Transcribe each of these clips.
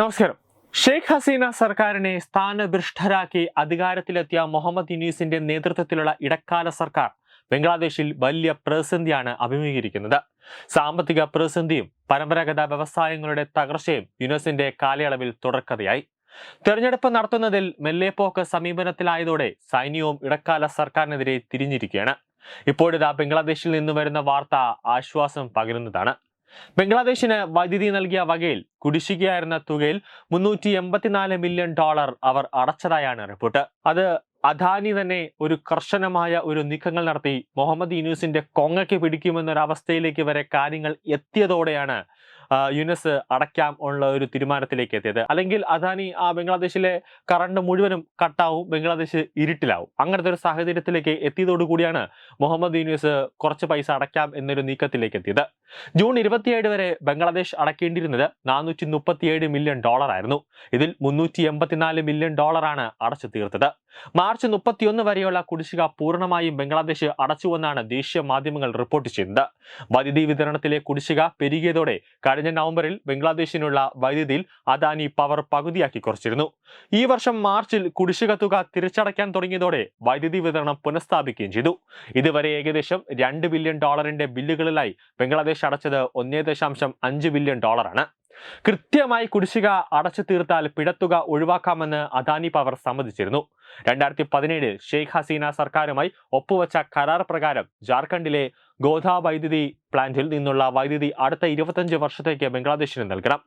നമസ്കാരം. ഷെയ്ഖ് ഹസീന സർക്കാരിനെ സ്ഥാനഭ്രഷ്ടരാക്കി അധികാരത്തിലെത്തിയ മുഹമ്മദ് യുനീസിന്റെ നേതൃത്വത്തിലുള്ള ഇടക്കാല സർക്കാർ ബംഗ്ലാദേശിൽ വലിയ പ്രതിസന്ധിയാണ് അഭിമുഖീകരിക്കുന്നത്. സാമ്പത്തിക പ്രതിസന്ധിയും പരമ്പരാഗത വ്യവസായങ്ങളുടെ തകർച്ചയും യുനീസിന്റെ കാലയളവിൽ തുടർക്കഥയായി. തെരഞ്ഞെടുപ്പ് നടത്തുന്നതിൽ മെല്ലേപ്പോക്ക് സമീപനത്തിലായതോടെ സൈന്യവും ഇടക്കാല സർക്കാരിനെതിരെ തിരിഞ്ഞിരിക്കുകയാണ്. ഇപ്പോഴിതാ ബംഗ്ലാദേശിൽ നിന്ന് വരുന്ന വാർത്ത ആശ്വാസം പകരുന്നതാണ്. ബംഗ്ലാദേശിന് വൈദ്യുതി നൽകിയ വകയിൽ കുടിശ്ശികയായിരുന്ന തുകയിൽ മുന്നൂറ്റി എൺപത്തിനാല് മില്യൺ ഡോളർ അവർ അടച്ചതായാണ് റിപ്പോർട്ട്. അത് അദാനി തന്നെ ഒരു കർശനമായ ഒരു നീക്കങ്ങൾ നടത്തി. മുഹമ്മദ് യൂനൂസിന്റെ കൊങ്ങയ്ക്ക് പിടിക്കുമെന്നൊരവസ്ഥയിലേക്ക് വരെ കാര്യങ്ങൾ എത്തിയതോടെയാണ് യുനസ് അടയ്ക്കാം ഉള്ള ഒരു തീരുമാനത്തിലേക്ക് എത്തിയത്. അല്ലെങ്കിൽ അദാനി ആ ബംഗ്ലാദേശിലെ കറണ്ട് മുഴുവനും കട്ടാവും ബംഗ്ലാദേശ് ഇരുട്ടിലാവും. അങ്ങനത്തെ ഒരു സാഹചര്യത്തിലേക്ക് എത്തിയതോടുകൂടിയാണ് മുഹമ്മദ് യൂനിസ് കുറച്ച് പൈസ അടയ്ക്കാം എന്നൊരു നീക്കത്തിലേക്ക് എത്തിയത്. ജൂൺ ഇരുപത്തിയേഴ് വരെ ബംഗ്ലാദേശ് അടയ്ക്കേണ്ടിയിരുന്നത് നാനൂറ്റി മുപ്പത്തിയേഴ് മില്യൺ ഡോളർ ആയിരുന്നു. ഇതിൽ മുന്നൂറ്റി എൺപത്തിനാല് മില്യൺ ഡോളറാണ് അടച്ചു തീർത്തത്. മാർച്ച് മുപ്പത്തിയൊന്ന് വരെയുള്ള കുടിശ്ശിക പൂർണമായും ബംഗ്ലാദേശ് അടച്ചുവെന്നാണ് ദേശീയ മാധ്യമങ്ങൾ റിപ്പോർട്ട് ചെയ്തത് വൈദ്യുതി വിതരണത്തിലെ കുടിശ്ശിക പെരുകിയതോടെ കഴിഞ്ഞ നവംബറിൽ ബംഗ്ലാദേശിനുള്ള വൈദ്യുതിയിൽ അദാനി പവർ പകുതിയാക്കി കുറച്ചിരുന്നു. ഈ വർഷം മാർച്ചിൽ കുടിശ്ശിക തുക തിരിച്ചടയ്ക്കാൻ തുടങ്ങിയതോടെ വൈദ്യുതി വിതരണം പുനഃസ്ഥാപിക്കുകയും ചെയ്തു. ഇതുവരെ ഏകദേശം രണ്ട് ബില്യൺ ഡോളറിന്റെ ബില്ലുകളിലായി ബംഗ്ലാദേശ് അടച്ചത് ഒന്നേ ദശാംശം അഞ്ച് ബില്യൺ ഡോളറാണ്. കൃത്യമായി കുടിശ്ശിക അടച്ചു തീർത്താൽ പിഴത്തുക ഒഴിവാക്കാമെന്ന് അദാനി പവർ സമ്മതിച്ചിരുന്നു. രണ്ടായിരത്തി പതിനേഴിൽ ഷെയ്ഖ് ഹസീന സർക്കാരുമായി ഒപ്പുവച്ച കരാർ പ്രകാരം ജാർഖണ്ഡിലെ ഗോധ വൈദ്യുതി പ്ലാന്റിൽ നിന്നുള്ള വൈദ്യുതി അടുത്ത ഇരുപത്തഞ്ച് വർഷത്തേക്ക് ബംഗ്ലാദേശിന് നൽകണം.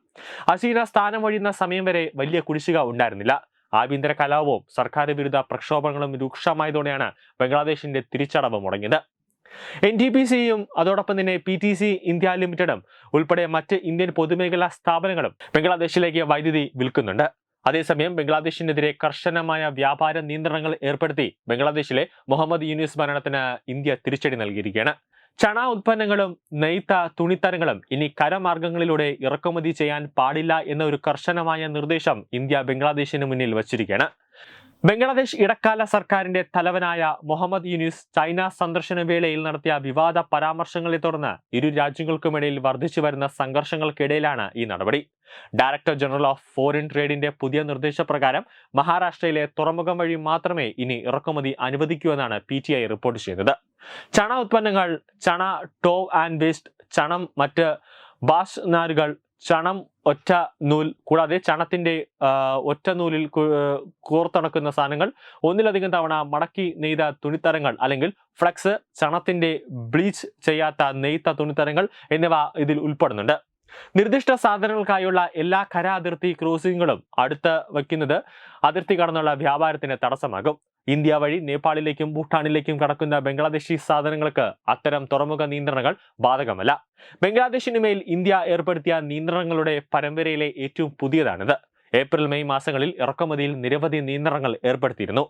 ഹസീന സ്ഥാനമൊഴിയുന്ന സമയം വരെ വലിയ കുടിശ്ശിക ഉണ്ടായിരുന്നില്ല. ആഭ്യന്തര കലാപവും സർക്കാർ വിരുദ്ധ പ്രക്ഷോഭങ്ങളും രൂക്ഷമായതോടെയാണ് ബംഗ്ലാദേശിന്റെ തിരിച്ചടവ് മുടങ്ങിയത്. എൻ ടി പി സിയും അതോടൊപ്പം തന്നെ പി ടി സി ഇന്ത്യ ലിമിറ്റഡും ഉൾപ്പെടെ മറ്റ് ഇന്ത്യൻ പൊതുമേഖലാ സ്ഥാപനങ്ങളും ബംഗ്ലാദേശിലേക്ക് വൈദ്യുതി വിൽക്കുന്നുണ്ട്. അതേസമയം ബംഗ്ലാദേശിനെതിരെ കർശനമായ വ്യാപാര നിയന്ത്രണങ്ങൾ ഏർപ്പെടുത്തി ബംഗ്ലാദേശിലെ മുഹമ്മദ് യൂനിസ് ഭരണത്തിന് ഇന്ത്യ തിരിച്ചടി നൽകിയിരിക്കുകയാണ്. ചണ ഉൽപ്പന്നങ്ങളും നെയ്ത്ത തുണിത്തരങ്ങളും ഇനി കരമാർഗങ്ങളിലൂടെ ഇറക്കുമതി ചെയ്യാൻ പാടില്ല എന്ന ഒരു കർശനമായ നിർദ്ദേശം ഇന്ത്യ ബംഗ്ലാദേശിന് മുന്നിൽ വച്ചിരിക്കുകയാണ്. ബംഗ്ലാദേശ് ഇടക്കാല സർക്കാരിന്റെ തലവനായ മുഹമ്മദ് യൂനിസ് ചൈന സന്ദർശന വേളയിൽ നടത്തിയ വിവാദ പരാമർശങ്ങളെ തുടർന്ന് ഇരു രാജ്യങ്ങൾക്കുമിടയിൽ വർദ്ധിച്ചു വരുന്ന സംഘർഷങ്ങൾക്കിടയിലാണ് ഈ നടപടി. ഡയറക്ടർ ജനറൽ ഓഫ് ഫോറിൻ ട്രേഡിന്റെ പുതിയ നിർദ്ദേശപ്രകാരം മഹാരാഷ്ട്രയിലെ തുറമുഖം വഴി മാത്രമേ ഇനി ഇറക്കുമതി അനുവദിക്കൂ എന്നാണ് പി റിപ്പോർട്ട് ചെയ്തത്. ചണ ഉത്പന്നങ്ങൾ ചണ ടോവ് ആൻഡ് വേസ്റ്റ് ചണം മറ്റ് ബാഷ് നാരുകൾ ചണം ഒറ്റ നൂൽ കൂടാതെ ചണത്തിന്റെ ഒറ്റ നൂലിൽ കോർത്തണക്കുന്ന സാധനങ്ങൾ. ഒന്നിലധികം തവണ മടക്കി നെയ്ത തുണിത്തരങ്ങൾ അല്ലെങ്കിൽ ഫ്ലക്സ് ചണത്തിന്റെ ബ്ലീച്ച് ചെയ്യാത്ത നെയ്ത്ത തുണിത്തരങ്ങൾ എന്നിവ ഇതിൽ ഉൾപ്പെടുന്നുണ്ട്. നിർദ്ദിഷ്ട സാധനങ്ങൾക്കായുള്ള എല്ലാ കര അതിർത്തി ക്രോസിംഗുകളും അടുത്ത് വയ്ക്കുന്നത് അതിർത്തി കടന്നുള്ള വ്യാപാരത്തിന് തടസ്സമാകും. ഇന്ത്യ വഴി നേപ്പാളിലേക്കും ഭൂട്ടാനിലേക്കും കടക്കുന്ന ബംഗ്ലാദേശി സാധനങ്ങൾക്ക് അത്തരം തുറമുഖ നിയന്ത്രണങ്ങൾ ബാധകമല്ല. ബംഗ്ലാദേശിനുമേൽ ഇന്ത്യ ഏർപ്പെടുത്തിയ നിയന്ത്രണങ്ങളുടെ പരമ്പരയിലെ ഏറ്റവും പുതിയതാണിത്. ഏപ്രിൽ മെയ് മാസങ്ങളിൽ ഇറക്കുമതിയിൽ നിരവധി നിയന്ത്രണങ്ങൾ ഏർപ്പെടുത്തിയിരുന്നു.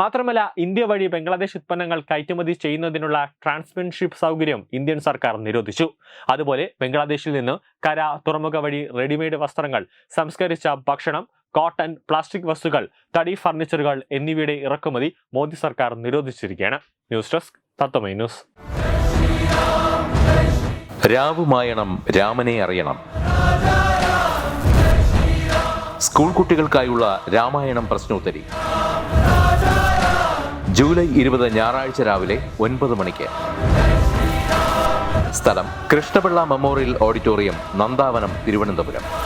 മാത്രമല്ല ഇന്ത്യ വഴി ബംഗ്ലാദേശ് ഉത്പന്നങ്ങൾ കയറ്റുമതി ചെയ്യുന്നതിനുള്ള ട്രാൻസ്മെൻഷിപ്പ് സൗകര്യം ഇന്ത്യൻ സർക്കാർ നിരോധിച്ചു. അതുപോലെ ബംഗ്ലാദേശിൽ നിന്ന് കര തുറമുഖ വഴി റെഡിമെയ്ഡ് വസ്ത്രങ്ങൾ സംസ്കരിച്ച ഭക്ഷണം കോട്ടൺ പ്ലാസ്റ്റിക് വസ്തുക്കൾ തടി ഫർണിച്ചറുകൾ എന്നിവയുടെ ഇറക്കുമതി മോദി സർക്കാർ നിരോധിച്ചിരിക്കുകയാണ്. News desk Tatvamayi news. രാവുമായണം രാമനെ അറിയണം. സ്കൂൾ കുട്ടികൾക്കായുള്ള രാമായണം പ്രശ്നോത്തരി. ജൂലൈ ഇരുപത് ഞായറാഴ്ച രാവിലെ ഒൻപത് മണിക്ക്. സ്ഥലം കൃഷ്ണപിള്ള മെമ്മോറിയൽ ഓഡിറ്റോറിയം നന്ദാവനം തിരുവനന്തപുരം.